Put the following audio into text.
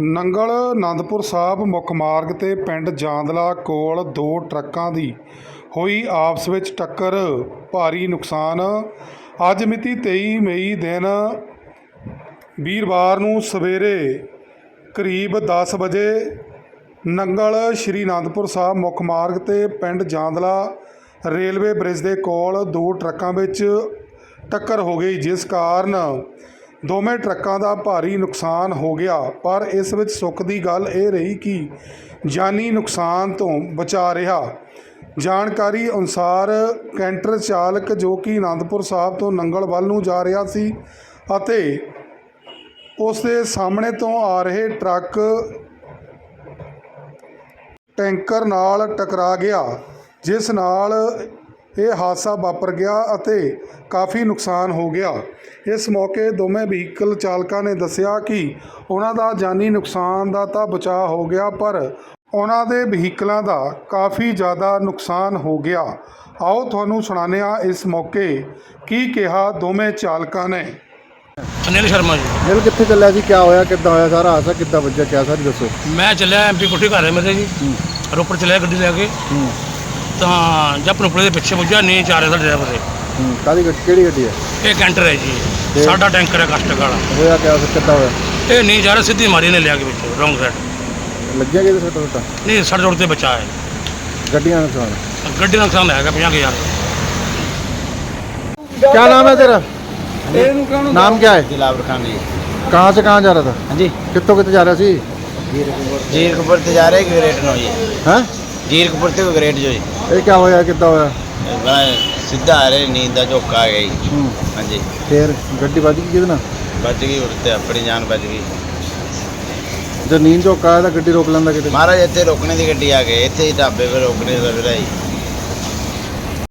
ਨੰਗਲ ਆਨੰਦਪੁਰ ਸਾਹਿਬ, ਮੁੱਖ ਮਾਰਗ ਤੇ ਪਿੰਡ ਜਾਂਦਲਾ ਕੋਲ ਦੋ ਟਰੱਕਾਂ ਦੀ ਹੋਈ ਆਪਸ ਵਿੱਚ ਟੱਕਰ। ਭਾਰੀ ਨੁਕਸਾਨ। ਅੱਜ ਮਿਤੀ 23 ਮਈ ਦਿਨ ਵੀਰਵਾਰ ਨੂੰ ਸਵੇਰੇ ਕਰੀਬ 10 ਵਜੇ ਨੰਗਲ, ਸ਼੍ਰੀ ਅਨੰਦਪੁਰ ਸਾਹਿਬ, ਮੁੱਖ ਮਾਰਗ ਤੇ ਪਿੰਡ ਜਾਂਦਲਾ ਰੇਲਵੇ ਬ੍ਰਿਜ ਦੇ ਕੋਲ ਦੋ ਟਰੱਕਾਂ ਵਿੱਚ ਟੱਕਰ ਹੋ ਗਈ, ਜਿਸ ਕਾਰਨ ਦੋਵੇਂ ਟਰੱਕਾਂ ਦਾ ਭਾਰੀ ਨੁਕਸਾਨ ਹੋ ਗਿਆ, ਪਰ ਇਸ ਵਿੱਚ ਸੁੱਖ ਦੀ ਗੱਲ ਇਹ ਰਹੀ ਕਿ ਜਾਨੀ ਨੁਕਸਾਨ ਤੋਂ ਬਚਾ ਰਿਹਾ। ਜਾਣਕਾਰੀ ਅਨੁਸਾਰ ਕੈਂਟਰ ਚਾਲਕ ਜੋ ਕਿ ਆਨੰਦਪੁਰ ਸਾਹਿਬ ਤੋਂ ਨੰਗਲ ਵੱਲ ਨੂੰ ਜਾ ਰਿਹਾ ਸੀ ਅਤੇ ਉਸ ਦੇ ਸਾਹਮਣੇ ਤੋਂ ਆ ਰਹੇ ਟਰੱਕ ਟੈਂਕਰ ਨਾਲ ਟਕਰਾ ਗਿਆ, ਜਿਸ ਨਾਲ ਇਹ ਹਾਦਸਾ ਵਾਪਰ ਗਿਆ ਅਤੇ ਕਾਫੀ ਨੁਕਸਾਨ ਹੋ ਗਿਆ। ਇਸ ਮੌਕੇ ਦੋਵੇਂ ਵਹੀਕਲ ਚਾਲਕਾਂ ਨੇ ਦੱਸਿਆ ਕਿ ਉਹਨਾਂ ਦਾ ਜਾਨੀ ਨੁਕਸਾਨ ਦਾ ਤਾਂ ਬਚਾਅ ਹੋ ਗਿਆ ਪਰ ਉਹਨਾਂ ਦੇ ਵਹੀਕਲਾਂ ਦਾ ਕਾਫੀ ਜ਼ਿਆਦਾ ਨੁਕਸਾਨ ਹੋ ਗਿਆ। ਆਓ ਤੁਹਾਨੂੰ ਸੁਣਾਉਂਦੇ ਹਾਂ ਇਸ ਮੌਕੇ ਕੀ ਕਿਹਾ ਦੋਵੇਂ ਚਾਲਕਾਂ ਨੇ। ਅਨਿਲ ਸ਼ਰਮਾ ਜੀ। ਦਿਲ ਕਿੱਥੇ ਚੱਲਿਆ ਸੀ ਕਿਆ ਹੋਇਆ? ਕਿੱਦਾਂ ਹੋਇਆ ਸਾਰਾ ਹਾਦਸਾ? ਕਿੱਦਾਂ ਵੱਜਿਆ? ਕਿਆ ਸਾਰੀ ਦੱਸੋ। ਮੈਂ ਚੱਲਿਆ ਐਮਪੀ ਕੋਠੀ ਘਰ ਹੈ ਮੇਰੇ ਜੀ। ਰੋਪੜ ਚੱਲਿਆ ਗੱਡੀ ਲੈ ਕੇ। ਹੂੰ। ਤਾਂ ਜਦ ਰੋਪੜ ਦੇ ਪਿੱਛੇ ਪੁੱਜਾ ਨਹੀਂ ਚਾਰ ਰਿਹਾ ਡਰਾਈਵਰ ਦੇ ਹੂੰ ਕਾਦੀ ਗੱਡੀ ਕਿਹੜੀ ਗੱਡੀ ਹੈ ਇਹ ਕੈਂਟਰ ਹੈ ਜੀ ਤੇ- ਸਾਡਾ ਟੈਂਕਰ ਹੈ ਕਸਟਕ ਵਾਲਾ ਹੋਇਆ ਕਿਆ ਫਿਰ ਕਿੱਦਾਂ ਹੋਇਆ ਇਹ ਨਹੀਂ ਜਾ ਰਿਹਾ ਸਿੱਧੀ ਮਾਰੀ ਨੇ ਲਿਆ ਕੇ ਵਿੱਚ ਰੋਂਗ ਸਾਈਡ ਲੱਗਿਆ ਕਿਤੇ ਸੱਟਾ ਸੱਟਾ ਨਹੀਂ ਸੜ ਜੋੜ ਤੇ ਬਚਾ ਹੈ ਗੱਡੀਆਂ ਦਾ ਨੁਕਸਾਨ ਗੱਡੀ ਦਾ ਨੁਕਸਾਨ ਹੈਗਾ 50000 क्या नाम है तेरा नाम क्या है दिलावर खान जी कहाँ से कहाँ जा रहा था हाँ जी कितों कितने जा रहा सी जीरकपुर से जा रहे ग्रेट नो जी हैं जीरकपुर से ग्रेट जो जी ਇਹ ਕਿਆ ਹੋਇਆ ਕਿੱਦਾਂ ਹੋਇਆ? ਮੈਂ ਸਿੱਧਾ ਆ ਰਹੇ ਨੀਂਦ ਦਾ ਝੋਕਾ ਆ ਗਈ ਹੂੰ। ਹਾਂਜੀ। ਫੇਰ ਗੱਡੀ ਵੱਜ ਗਈ ਕਿਹਦੇ ਨਾਲ? ਬਚ ਗਈ ਉਰਤੇ ਆਪਣੀ ਜਾਨ ਬਚ ਗਈ। ਜੇ ਨੀਂਦ ਝੋਕਾ ਆਇਆ ਤਾਂ ਗੱਡੀ ਰੋਕ ਲੈਂਦਾ ਕਿਤੇ? ਮਹਾਰਾਜ ਇੱਥੇ ਰੋਕਣੇ ਦੀ ਗੱਡੀ ਆ ਗਈ ਇੱਥੇ ਹੀ ਢਾਬੇ 'ਤੇ ਰੋਕਣੇ ਦਾ ਵੀਰਾ